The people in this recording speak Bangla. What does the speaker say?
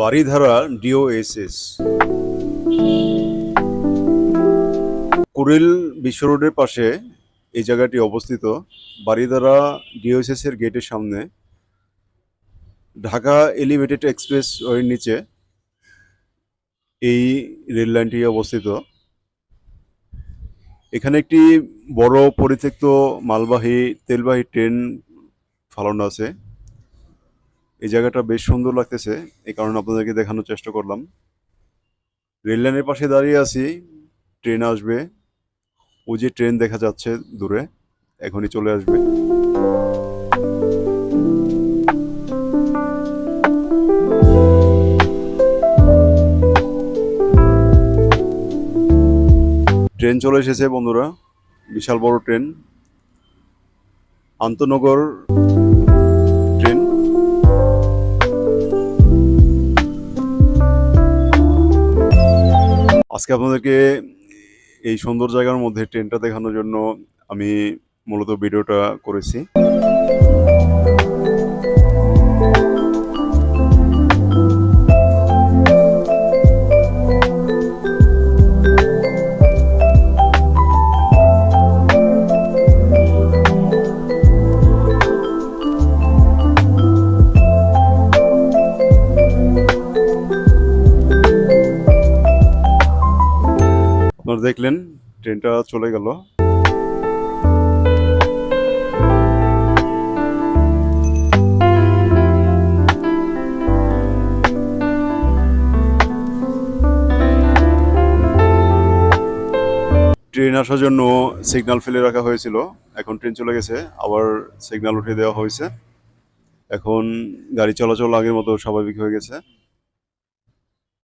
বাড়িধারা ডিওএসএস। কুড়িল বিশ্ব রোডের পাশে এই জায়গাটি অবস্থিত। বাড়িধারা ডিওএসএস এর গেটের সামনে ঢাকা এলিভেটেড এক্সপ্রেস ওয়ের নিচে এই রেল লাইনটি অবস্থিত। এখানে একটি বড় পরিত্যক্ত মালবাহী তেলবাহী ট্রেন ফালানো আছে। এই জায়গাটা বেশ সুন্দর লাগতেছে। এই কারণে আপনাদেরকে দেখানোর চেষ্টা করলাম। রেল লাইনের পাশে দাঁড়িয়ে আছি। ট্রেন আসবে। ওই যে ট্রেন দেখা যাচ্ছে দূরে, এখনই চলে আসবে। ট্রেন চলে এসেছে বন্ধুরা। বিশাল বড় ট্রেন। আন্তনগর আজকে আপনাদেরকে এই সুন্দর জায়গার মধ্যে ট্রেনটা দেখানোর জন্য আমি মূলত ভিডিওটা করেছি। আপনারা দেখলেন, ট্রেনটা চলে গেল। ট্রেন আসার জন্য সিগন্যাল ফেলে রাখা হয়েছিল। এখন ট্রেন চলে গেছে, আবার সিগনাল উঠিয়ে দেওয়া হয়েছে। এখন গাড়ি চলাচল আগের মতো স্বাভাবিক হয়ে গেছে।